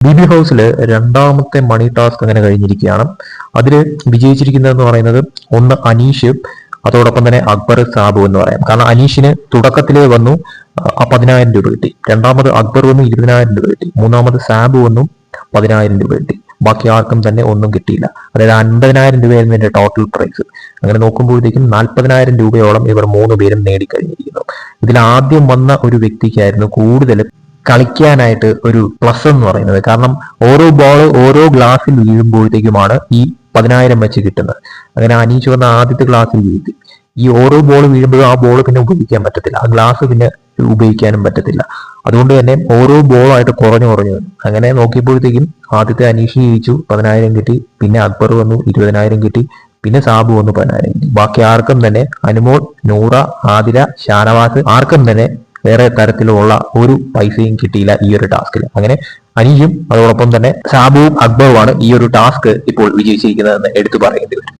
B B ഹൗസിൽ രണ്ടാമത്തെ മണി task അങ്ങനെ കഴിഞ്ഞിരിക്കുകയാണ്. അതിൽ വിജയിച്ചിരിക്കുന്നതെന്ന് പറയുന്നത് ഒന്ന് അനീഷ് അതോടൊപ്പം തന്നെ അക്ബർ സാബു എന്ന് പറയാം. കാരണം അനീഷിന് തുടക്കത്തിലേ വന്നു പതിനായിരം രൂപ കിട്ടി. രണ്ടാമത് അക്ബർ വന്നു ഇരുപതിനായിരം രൂപ കിട്ടി. മൂന്നാമത് സാബു വന്നു പതിനായിരം രൂപ കിട്ടി. ബാക്കി ആർക്കും തന്നെ ഒന്നും കിട്ടിയില്ല. അതായത് അൻപതിനായിരം രൂപയായിരുന്നു ഇതിന്റെ ടോട്ടൽ പ്രൈസ് അങ്ങനെ നോക്കുമ്പോഴത്തേക്കും നാൽപ്പതിനായിരം രൂപയോളം ഇവർ മൂന്ന് പേരും നേടിക്കഴിഞ്ഞിരിക്കുന്നു. ഇതിൽ ആദ്യം വന്ന ഒരു വ്യക്തിക്കായിരുന്നു കൂടുതൽ കളിക്കാനായിട്ട് ഒരു പ്ലസ് എന്ന് പറയുന്നത്. കാരണം ഓരോ ബോൾ ഓരോ ഗ്ലാസ്സിൽ വീഴുമ്പോഴത്തേക്കുമാണ് ഈ പതിനായിരം വെച്ച് കിട്ടുന്നത്. അങ്ങനെ അനീച്ച് വന്ന ആദ്യത്തെ ഗ്ലാസ്സിൽ വീഴ്ത്തി. ഈ ഓരോ ബോൾ വീഴുമ്പോഴും ആ ബോൾ പിന്നെ ഉപയോഗിക്കാൻ പറ്റത്തില്ല. ആ ഗ്ലാസ് പിന്നെ ഉപയോഗിക്കാനും പറ്റത്തില്ല. അതുകൊണ്ട് തന്നെ ഓരോ ബോളായിട്ട് കുറഞ്ഞു കുറഞ്ഞു അങ്ങനെ നോക്കിയപ്പോഴത്തേക്കും ആദ്യത്തെ അനീഷ് ജയിച്ചു പതിനായിരം കിട്ടി. പിന്നെ അക്ബർ വന്നു ഇരുപതിനായിരം കിട്ടി. പിന്നെ സാബു വന്നു പതിനായിരം കിട്ടി. ബാക്കി ആർക്കും തന്നെ അനുമോൾ നൂറ ആതിര ഷാനവാസ് ആർക്കും തന്നെ വേറെ തരത്തിലുള്ള ഒരു പൈസയും കിട്ടിയില്ല ഈ ഒരു ടാസ്കിൽ അങ്ങനെ അനിയും അതോടൊപ്പം തന്നെ സാബുവും അക്ബറുമാണ് ഈ ഒരു ടാസ്ക് ഇപ്പോൾ വിജയിച്ചിരിക്കുന്നതെന്ന് എടുത്തു പറയേണ്ടി വരും.